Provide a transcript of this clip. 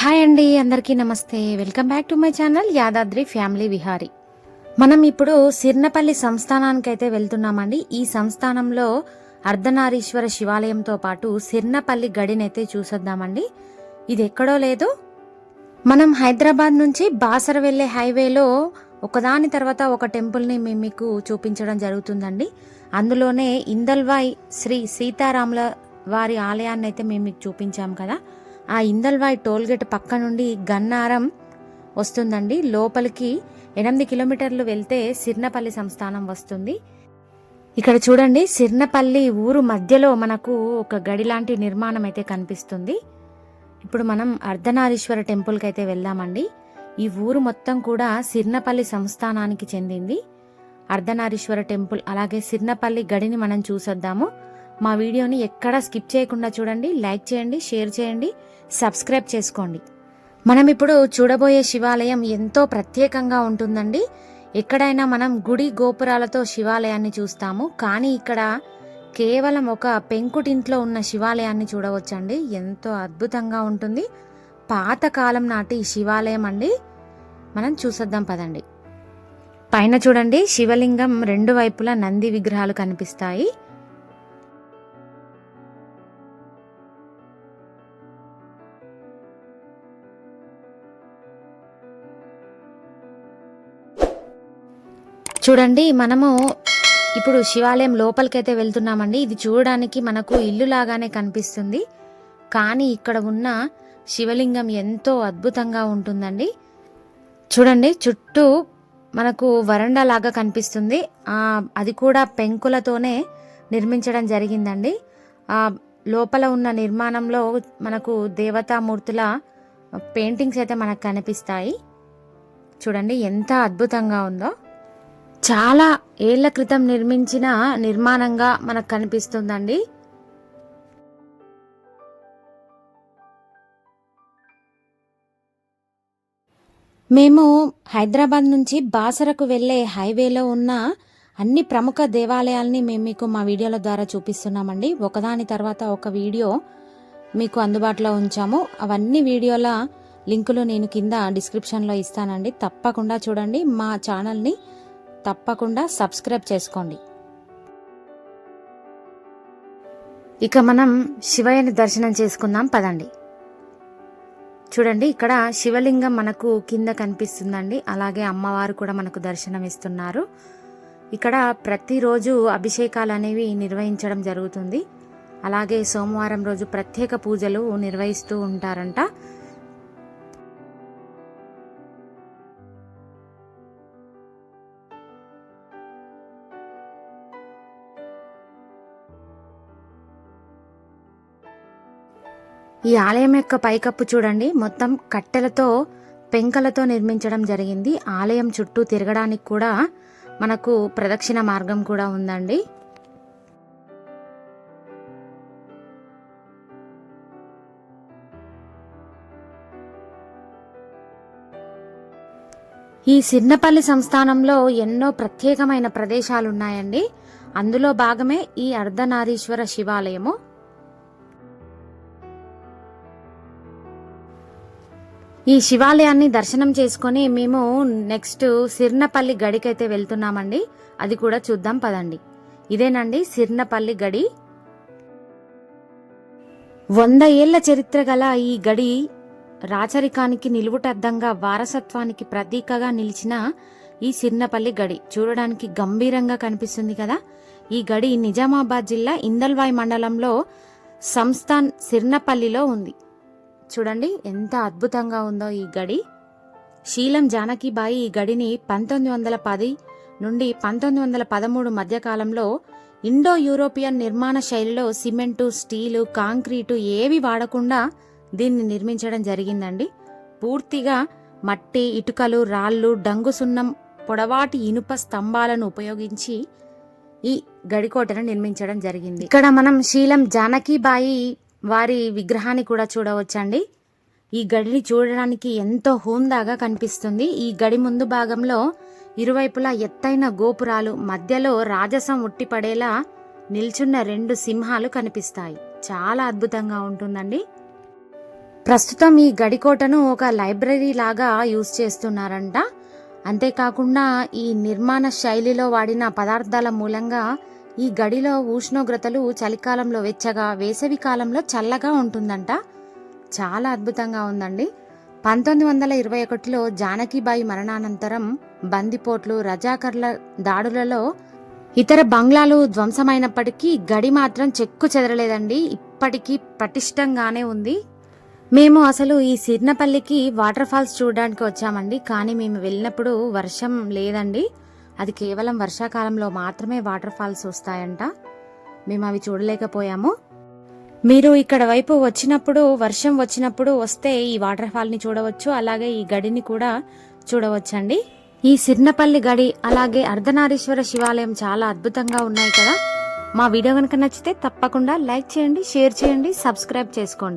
Hi అండి అందరికీ నమస్తే. Welcome back to my channel Yadadri family Vihari. మనం ఇప్పుడు సిర్నపల్లి సంస్థానానికి అయితే వెళ్తున్నామండి. ఈ సంస్థానంలో అర్ధనారీశ్వర శివాలయంతో పాటు సిర్నపల్లి గడినైతే చూసొద్దామండి. ఇది ఎక్కడో లేదు. మనం హైదరాబాద్ నుంచి బాసర వెళ్ళే హైవేలో ఒకదాని తర్వాత ఒక టెంపుల్ని మేము మీకు చూపించడం జరుగుతుందండి. అందులోనే ఇందల్వాయ్ శ్రీ సీతారాముల వారి ఆలయాన్ని అయితే మేము మీకు చూపించాం కదా. ఆ ఇందల్వాయ్ టోల్గేట్ పక్క నుండి గన్నారం వస్తుందండి. లోపలికి ఎనిమిది కిలోమీటర్లు వెళ్తే సిర్నపల్లి సంస్థానం వస్తుంది. ఇక్కడ చూడండి సిర్నపల్లి ఊరు మధ్యలో మనకు ఒక గడి లాంటి నిర్మాణం అయితే కనిపిస్తుంది. ఇప్పుడు మనం అర్ధనారీశ్వర టెంపుల్కి అయితే వెళ్దామండి. ఈ ఊరు మొత్తం కూడా సిర్నపల్లి సంస్థానానికి చెందింది. అర్ధనారీశ్వర టెంపుల్ అలాగే సిర్నపల్లి గడిని మనం చూసొద్దాము. మా వీడియోని ఎక్కడా స్కిప్ చేయకుండా చూడండి లైక్ చేయండి షేర్ చేయండి సబ్స్క్రైబ్ చేసుకోండి. మనం ఇప్పుడు చూడబోయే శివాలయం ఎంతో ప్రత్యేకంగా ఉంటుందండి. ఎక్కడైనా మనం గుడి గోపురాలతో శివాలయాన్ని చూస్తాము. కానీ ఇక్కడ కేవలం ఒక పెంకుటింట్లో ఉన్న శివాలయాన్ని చూడవచ్చండి. ఎంతో అద్భుతంగా ఉంటుంది. పాతకాలం నాటి శివాలయం అండి. మనం చూసొద్దాం పదండి. పైన చూడండి శివలింగం రెండు వైపులా నంది విగ్రహాలు కనిపిస్తాయి. చూడండి మనము ఇప్పుడు శివాలయం లోపలికైతే వెళ్తున్నామండి. ఇది చూడడానికి మనకు ఇల్లు లాగానే కనిపిస్తుంది. కానీ ఇక్కడ ఉన్న శివలింగం ఎంతో అద్భుతంగా ఉంటుందండి. చూడండి చుట్టూ మనకు వరండా లాగా కనిపిస్తుంది. అది కూడా పెంకులతోనే నిర్మించడం జరిగిందండి. లోపల ఉన్న నిర్మాణంలో మనకు దేవతామూర్తుల పెయింటింగ్స్ అయితే మనకు కనిపిస్తాయి. చూడండి ఎంత అద్భుతంగా ఉందో. చాలా ఏళ్ళ క్రితం నిర్మించిన నిర్మాణంగా మనకు కనిపిస్తుందండి. మేము హైదరాబాద్ నుంచి బాసరకు వెళ్ళే హైవేలో ఉన్న అన్ని ప్రముఖ దేవాలయాల్ని మేము మీకు మా వీడియోల ద్వారా చూపిస్తున్నామండి. ఒకదాని తర్వాత ఒక వీడియో మీకు అందుబాటులో ఉంచాము. అవన్నీ వీడియోల లింకులు నేను కింద డిస్క్రిప్షన్లో ఇస్తానండి. తప్పకుండా చూడండి. మా ఛానల్ని తప్పకుండా సబ్స్క్రైబ్ చేసుకోండి. ఇక మనం శివయ్యని దర్శనం చేసుకుందాం పదండి. చూడండి ఇక్కడ శివలింగం మనకు కింద కనిపిస్తుందండి. అలాగే అమ్మవారు కూడా మనకు దర్శనం ఇస్తున్నారు. ఇక్కడ ప్రతిరోజు అభిషేకాలు అనేవి నిర్వహించడం జరుగుతుంది. అలాగే సోమవారం రోజు ప్రత్యేక పూజలు నిర్వహిస్తూ ఉంటారంట. ఈ ఆలయం యొక్క పైకప్పు చూడండి. మొత్తం కట్టెలతో పెంకలతో నిర్మించడం జరిగింది. ఆలయం చుట్టూ తిరగడానికి కూడా మనకు ప్రదక్షిణ మార్గం కూడా ఉందండి. ఈ సిన్నపల్లి సంస్థానంలో ఎన్నో ప్రత్యేకమైన ప్రదేశాలు ఉన్నాయండి అందులో భాగమే ఈ అర్ధనారీశ్వర శివాలయము. ఈ శివాలయాన్ని దర్శనం చేసుకొని మేము నెక్స్ట్ సిర్నపల్లి గడికైతే వెళ్తున్నామండి. అది కూడా చూద్దాం పదండి. ఇదేనండి సిర్నపల్లి గడి. వంద ఏళ్ళ చరిత్ర గల ఈ గడి రాచరికానికి నిలువుటద్దంగా వారసత్వానికి ప్రతీకగా నిలిచిన ఈ సిర్నపల్లి గడి. చూడడానికి గంభీరంగా కనిపిస్తుంది కదా. ఈ గడి నిజామాబాద్ జిల్లా ఇందల్వాయి మండలంలో సంస్థాన్ సిర్నపల్లిలో ఉంది. చూడండి ఎంత అద్భుతంగా ఉందో ఈ గడి. శీలం జానకిబాయి ఈ గడిని పంతొమ్మిది వందల పది నుండి పంతొమ్మిది వందల పదమూడు మధ్యకాలంలో ఇండో యూరోపియన్ నిర్మాణ శైలిలో సిమెంటు స్టీలు కాంక్రీటు ఏవి వాడకుండా దీన్ని నిర్మించడం జరిగిందండి. పూర్తిగా మట్టి ఇటుకలు రాళ్ళు డంగు సున్నం పొడవాటి ఇనుప స్తంభాలను ఉపయోగించి ఈ గడికోటను నిర్మించడం జరిగింది. ఇక్కడ మనం శీలం జానకిబాయి వారి విగ్రహాన్ని కూడా చూడవచ్చండి. ఈ గడిని చూడడానికి ఎంతో హూందాగా కనిపిస్తుంది. ఈ గడి ముందు భాగంలో ఇరువైపులా ఎత్తైన గోపురాలు మధ్యలో రాజసం ఉట్టిపడేలా నిల్చున్న రెండు సింహాలు కనిపిస్తాయి. చాలా అద్భుతంగా ఉంటుందండి. ప్రస్తుతం ఈ గడికోటను ఒక లైబ్రరీ లాగా యూజ్ చేస్తున్నారంట. అంతేకాకుండా ఈ నిర్మాణ శైలిలో వాడిన పదార్థాల మూలంగా ఈ గడిలో ఉష్ణోగ్రతలు చలికాలంలో వెచ్చగా వేసవి కాలంలో చల్లగా ఉంటుందంట. చాలా అద్భుతంగా ఉందండి. పంతొమ్మిది వందల ఇరవై ఒకటిలో జానకిబాయి మరణానంతరం బందిపోట్లు రజాకర్ల దాడులలో ఇతర బంగ్లాలు ధ్వంసమైనప్పటికీ గడి మాత్రం చెక్కు చెదరలేదండి. ఇప్పటికీ పటిష్టంగానే ఉంది. మేము అసలు ఈ సిర్నపల్లికి వాటర్ ఫాల్స్ చూడడానికి వచ్చామండి. కానీ మేము వెళ్ళినప్పుడు వర్షం లేదండి. అది కేవలం వర్షాకాలంలో మాత్రమే వాటర్ ఫాల్స్ వస్తాయంట. మేము అవి చూడలేకపోయాము. మీరు ఇక్కడ వైపు వచ్చినప్పుడు వర్షం వచ్చినప్పుడు వస్తే ఈ వాటర్ ఫాల్ని చూడవచ్చు అలాగే ఈ గడిని కూడా చూడవచ్చండి. ఈ సిర్నపల్లి గడి అలాగే అర్ధనారీశ్వర శివాలయం చాలా అద్భుతంగా ఉన్నాయి కదా. మా వీడియో కనుక నచ్చితే తప్పకుండా లైక్ చేయండి షేర్ చేయండి సబ్స్క్రైబ్ చేసుకోండి.